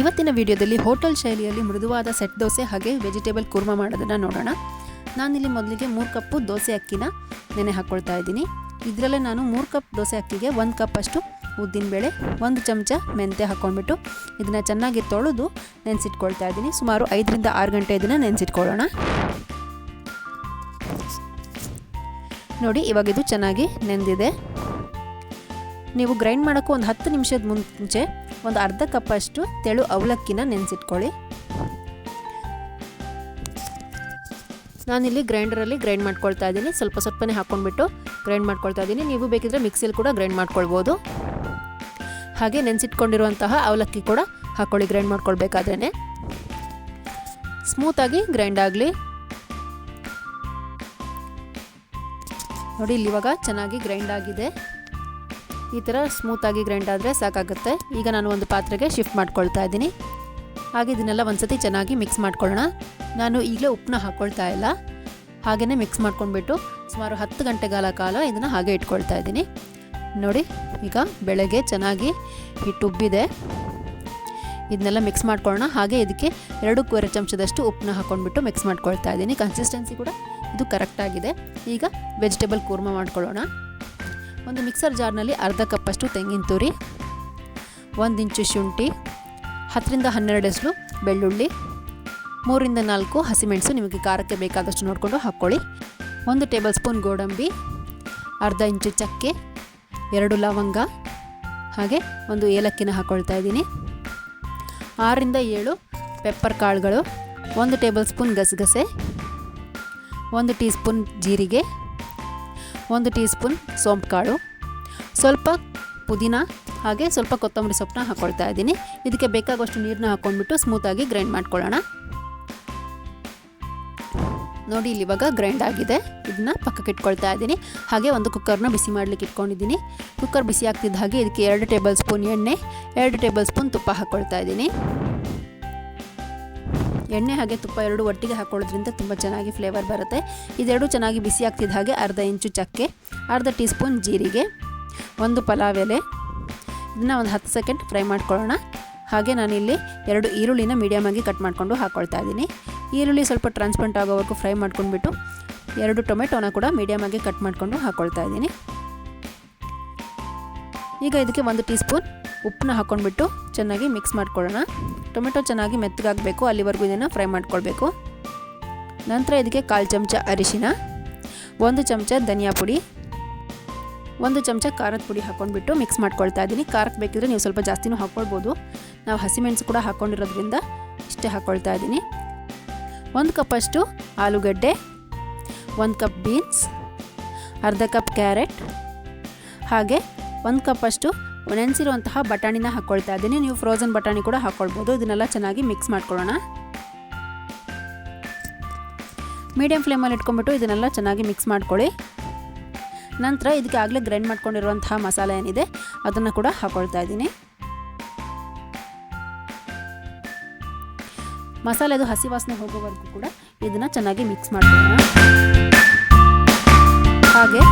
ಇವತ್ತಿನ ವಿಡಿಯೋದಲ್ಲಿ ಹೋಟೆಲ್ ಶೈಲಿಯಲ್ಲಿ ಮೃದುವಾದ ಸೆಟ್ ದೋಸೆ ಹಾಗೆ ವೆಜಿಟೇಬಲ್ ಕುರ್ಮಾ ಮಾಡೋದನ್ನು ನೋಡೋಣ. ನಾನಿಲ್ಲಿ ಮೊದಲಿಗೆ ಮೂರು ಕಪ್ಪು ದೋಸೆ ಅಕ್ಕಿನ ನೆನೆ ಹಾಕ್ಕೊಳ್ತಾ ಇದ್ದೀನಿ. ಇದರಲ್ಲೇ ನಾನು ಮೂರು ಕಪ್ ದೋಸೆ ಅಕ್ಕಿಗೆ ಒಂದು ಕಪ್ ಅಷ್ಟು ಉದ್ದಿನಬೇಳೆ ಒಂದು ಚಮಚ ಮೆಂತ್ಯ ಹಾಕ್ಕೊಂಡ್ಬಿಟ್ಟು ಇದನ್ನು ಚೆನ್ನಾಗಿ ತೊಳೆದು ನೆನೆಸಿಟ್ಕೊಳ್ತಾ ಇದ್ದೀನಿ. ಸುಮಾರು ಐದರಿಂದ ಆರು ಗಂಟೆ ಇದನ್ನು ನೆನೆಸಿಟ್ಕೊಳ್ಳೋಣ. ನೋಡಿ ಇವಾಗಿದು ಚೆನ್ನಾಗಿ ನೆಂದಿದೆ. ನೀವು ಗ್ರೈಂಡ್ ಮಾಡೋಕ್ಕೂ ಒಂದು ಹತ್ತು ನಿಮಿಷದ ಮುಂಚೆ ಒಂದು ಅರ್ಧ ಕಪ್ಪಷ್ಟು ತೆಳು ಅವಲಕ್ಕಿನ ನೆನೆಸಿಟ್ಕೊಳ್ಳಿ. ನಾನಿಲ್ಲಿ ಗ್ರೈಂಡರಲ್ಲಿ ಗ್ರೈಂಡ್ ಮಾಡ್ಕೊಳ್ತಾ ಇದ್ದೀನಿ. ಸ್ವಲ್ಪ ಸ್ವಲ್ಪನೇ ಹಾಕ್ಕೊಂಡ್ಬಿಟ್ಟು ಗ್ರೈಂಡ್ ಮಾಡ್ಕೊಳ್ತಾ ಇದ್ದೀನಿ. ನೀವು ಬೇಕಿದ್ರೆ ಮಿಕ್ಸಿಯಲ್ಲಿ ಕೂಡ ಗ್ರೈಂಡ್ ಮಾಡ್ಕೊಳ್ಬೋದು. ಹಾಗೆ ನೆನೆಸಿಟ್ಕೊಂಡಿರುವಂತಹ ಅವಲಕ್ಕಿ ಕೂಡ ಹಾಕ್ಕೊಳ್ಳಿ ಗ್ರೈಂಡ್ ಮಾಡ್ಕೊಳ್ಬೇಕಾದ್ರೇ ಸ್ಮೂತಾಗಿ ಗ್ರೈಂಡ್ ಆಗಲಿ. ನೋಡಿ ಇಲ್ಲಿ ಇವಾಗ ಚೆನ್ನಾಗಿ ಗ್ರೈಂಡ್ ಆಗಿದೆ. ಈ ಥರ ಸ್ಮೂತಾಗಿ ಗ್ರೈಂಡ್ ಆದರೆ ಸಾಕಾಗುತ್ತೆ. ಈಗ ನಾನು ಒಂದು ಪಾತ್ರೆಗೆ ಶಿಫ್ಟ್ ಮಾಡ್ಕೊಳ್ತಾ ಇದ್ದೀನಿ. ಹಾಗೆ ಇದನ್ನೆಲ್ಲ ಒಂದ್ಸತಿ ಚೆನ್ನಾಗಿ ಮಿಕ್ಸ್ ಮಾಡ್ಕೊಳ್ಳೋಣ. ನಾನು ಈಗಲೇ ಉಪ್ಪನ್ನ ಹಾಕ್ಕೊಳ್ತಾ ಇಲ್ಲ. ಹಾಗೆಯೇ ಮಿಕ್ಸ್ ಮಾಡ್ಕೊಂಡ್ಬಿಟ್ಟು ಸುಮಾರು ಹತ್ತು ಗಂಟೆಗಾಲ ಕಾಲ ಇದನ್ನು ಹಾಗೆ ಇಟ್ಕೊಳ್ತಾ ಇದ್ದೀನಿ. ನೋಡಿ, ಈಗ ಬೆಳಗ್ಗೆ ಚೆನ್ನಾಗಿ ಹಿಟ್ಟು ಉಬ್ಬಿದೆ. ಇದನ್ನೆಲ್ಲ ಮಿಕ್ಸ್ ಮಾಡ್ಕೊಳ್ಳೋಣ. ಹಾಗೆ ಇದಕ್ಕೆ ಎರಡೂವರೆ ಚಮಚದಷ್ಟು ಉಪ್ಪನ್ನ ಹಾಕ್ಕೊಂಡ್ಬಿಟ್ಟು ಮಿಕ್ಸ್ ಮಾಡ್ಕೊಳ್ತಾ ಇದ್ದೀನಿ. ಕನ್ಸಿಸ್ಟೆನ್ಸಿ ಕೂಡ ಇದು ಕರೆಕ್ಟಾಗಿದೆ ಈಗ ವೆಜಿಟೇಬಲ್ ಕೂರ್ಮ ಮಾಡ್ಕೊಳ್ಳೋಣ. ಒಂದು ಮಿಕ್ಸರ್ ಜಾರ್ನಲ್ಲಿ ಅರ್ಧ ಕಪ್ಪಷ್ಟು ತೆಂಗಿನ ತುರಿ, ಒಂದು ಇಂಚು ಶುಂಠಿ, ಹತ್ತರಿಂದ ಹನ್ನೆರಡಷ್ಟು ಬೆಳ್ಳುಳ್ಳಿ, ಮೂರಿಂದ ನಾಲ್ಕು ಹಸಿಮೆಣಸು ನಿಮಗೆ ಖಾರಕ್ಕೆ ಬೇಕಾದಷ್ಟು ನೋಡಿಕೊಂಡು ಹಾಕ್ಕೊಳ್ಳಿ. ಒಂದು ಟೇಬಲ್ ಸ್ಪೂನ್ ಗೋಡಂಬಿ, ಅರ್ಧ ಇಂಚು ಚಕ್ಕೆ, ಎರಡು ಲವಂಗ, ಹಾಗೆ ಒಂದು ಏಲಕ್ಕಿನ ಹಾಕ್ಕೊಳ್ತಾ ಇದ್ದೀನಿ. ಆರರಿಂದ ಏಳು ಪೆಪ್ಪರ್ ಕಾಳುಗಳು, ಒಂದು ಟೇಬಲ್ ಸ್ಪೂನ್ ಗಸಗಸೆ, ಒಂದು ಟೀ ಸ್ಪೂನ್ ಜೀರಿಗೆ ಒಂದು ಟೀ ಸ್ಪೂನ್ ಸೋಂಪು ಕಾಳು ಸ್ವಲ್ಪ ಪುದೀನ ಹಾಗೆ ಸ್ವಲ್ಪ ಕೊತ್ತಂಬರಿ ಸೊಪ್ಪನ್ನ ಹಾಕ್ಕೊಳ್ತಾ ಇದ್ದೀನಿ. ಇದಕ್ಕೆ ಬೇಕಾಗುವಷ್ಟು ನೀರನ್ನ ಹಾಕ್ಕೊಂಡ್ಬಿಟ್ಟು ಸ್ಮೂತಾಗಿ ಗ್ರೈಂಡ್ ಮಾಡ್ಕೊಳ್ಳೋಣ. ನೋಡಿ ಇಲ್ಲಿ ಇವಾಗ ಗ್ರೈಂಡ್ ಆಗಿದೆ. ಇದನ್ನ ಪಕ್ಕಕ್ಕೆ ಇಟ್ಕೊಳ್ತಾ ಇದ್ದೀನಿ. ಹಾಗೆ ಒಂದು ಕುಕ್ಕರ್ನ ಬಿಸಿ ಮಾಡಲಿಕ್ಕೆ ಇಟ್ಕೊಂಡಿದ್ದೀನಿ. ಕುಕ್ಕರ್ ಬಿಸಿ ಆಗ್ತಿದ್ದ ಹಾಗೆ ಇದಕ್ಕೆ ಎರಡು ಟೇಬಲ್ ಸ್ಪೂನ್ ಎಣ್ಣೆ, ಎರಡು ಟೇಬಲ್ ಸ್ಪೂನ್ ತುಪ್ಪ ಹಾಕ್ಕೊಳ್ತಾ ಇದ್ದೀನಿ. ಎಣ್ಣೆ ಹಾಗೆ ತುಪ್ಪ ಎರಡು ಒಟ್ಟಿಗೆ ಹಾಕೊಳ್ಳೋದ್ರಿಂದ ತುಂಬ ಚೆನ್ನಾಗಿ ಫ್ಲೇವರ್ ಬರುತ್ತೆ. ಇದೆರಡು ಚೆನ್ನಾಗಿ ಬಿಸಿ ಆಗ್ತಿದ್ದ ಹಾಗೆ ಅರ್ಧ ಇಂಚು ಚಕ್ಕೆ, ಅರ್ಧ ಟೀ ಸ್ಪೂನ್ ಜೀರಿಗೆ, ಒಂದು ಪಲಾವ್ ಎಲೆ. ಇದನ್ನ ಒಂದು ಹತ್ತು ಸೆಕೆಂಡ್ ಫ್ರೈ ಮಾಡ್ಕೊಳ್ಳೋಣ. ಹಾಗೆ ನಾನಿಲ್ಲಿ ಎರಡು ಈರುಳ್ಳಿನ ಮೀಡಿಯಮ್ ಆಗಿ ಕಟ್ ಮಾಡಿಕೊಂಡು ಹಾಕ್ಕೊಳ್ತಾ ಇದ್ದೀನಿ. ಈರುಳ್ಳಿ ಸ್ವಲ್ಪ ಟ್ರಾನ್ಸ್ಪರೆಂಟ್ ಆಗೋವರೆಗೂ ಫ್ರೈ ಮಾಡ್ಕೊಂಡ್ಬಿಟ್ಟು ಎರಡು ಟೊಮೆಟೊನ ಕೂಡ ಮೀಡಿಯಮ್ ಆಗಿ ಕಟ್ ಮಾಡಿಕೊಂಡು ಹಾಕ್ಕೊಳ್ತಾ ಇದ್ದೀನಿ. ಈಗ ಇದಕ್ಕೆ ಒಂದು ಟೀ ಸ್ಪೂನ್ ಉಪ್ಪನ್ನ ಹಾಕ್ಕೊಂಡ್ಬಿಟ್ಟು ಚೆನ್ನಾಗಿ ಮಿಕ್ಸ್ ಮಾಡ್ಕೊಳ್ಳೋಣ. ಟೊಮೆಟೊ ಚೆನ್ನಾಗಿ ಮೆತ್ತಗಾಗಬೇಕು, ಅಲ್ಲಿವರೆಗೂ ಇದನ್ನು ಫ್ರೈ ಮಾಡ್ಕೊಳ್ಬೇಕು. ನಂತರ ಇದಕ್ಕೆ ಕಾಲು ಚಮಚ ಅರಿಶಿನ, ಒಂದು ಚಮಚ ಧನಿಯಾ ಪುಡಿ, ಒಂದು ಚಮಚ ಖಾರದ ಪುಡಿ ಹಾಕ್ಕೊಂಡ್ಬಿಟ್ಟು ಮಿಕ್ಸ್ ಮಾಡ್ಕೊಳ್ತಾ ಇದ್ದೀನಿ ಖಾರಕ್ಕೆ ಬೇಕಿದ್ರೆ ನೀವು ಸ್ವಲ್ಪ ಜಾಸ್ತಿನೂ ಹಾಕ್ಕೊಳ್ಬೋದು ನಾವು ಹಸಿಮೆಣಸು ಕೂಡ ಹಾಕ್ಕೊಂಡಿರೋದ್ರಿಂದ ಇಷ್ಟೇ ಹಾಕ್ಕೊಳ್ತಾ ಇದ್ದೀನಿ ಒಂದು ಕಪ್ಪಷ್ಟು ಆಲೂಗಡ್ಡೆ, ಒಂದು ಕಪ್ ಬೀನ್ಸ್, ಅರ್ಧ ಕಪ್ ಕ್ಯಾರೆಟ್, ಹಾಗೆ ಒಂದು ಕಪ್ಪಷ್ಟು ನೆನೆಸಿರುವಂತಹ ಬಟಾಣಿನ ಹಾಕ್ಕೊಳ್ತಾ ಇದ್ದೀನಿ. ನೀವು ಫ್ರೋಝನ್ ಬಟಾಣಿ ಕೂಡ ಹಾಕ್ಕೊಳ್ಬೋದು ಇದನ್ನೆಲ್ಲ ಚೆನ್ನಾಗಿ ಮಿಕ್ಸ್ ಮಾಡ್ಕೊಳ್ಳೋಣ. ಮೀಡಿಯಮ್ ಫ್ಲೇಮಲ್ಲಿ ಇಟ್ಕೊಂಡ್ಬಿಟ್ಟು ಇದನ್ನೆಲ್ಲ ಚೆನ್ನಾಗಿ ಮಿಕ್ಸ್ ಮಾಡ್ಕೊಳ್ಳಿ. ನಂತರ ಇದಕ್ಕೆ ಆಗಲೇ ಗ್ರೈಂಡ್ ಮಾಡ್ಕೊಂಡಿರುವಂತಹ ಮಸಾಲೆ ಏನಿದೆ, ಅದನ್ನು ಕೂಡ ಹಾಕ್ಕೊಳ್ತಾ ಇದ್ದೀನಿ. ಮಸಾಲೆದು ಹಸಿ ವಾಸನೆ ಹೋಗೋವರೆಗೂ ಕೂಡ ಇದನ್ನು ಚೆನ್ನಾಗಿ ಮಿಕ್ಸ್ ಮಾಡ್ಕೊಳ್ಳೋಣ. ಹಾಗೆ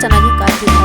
चेना चना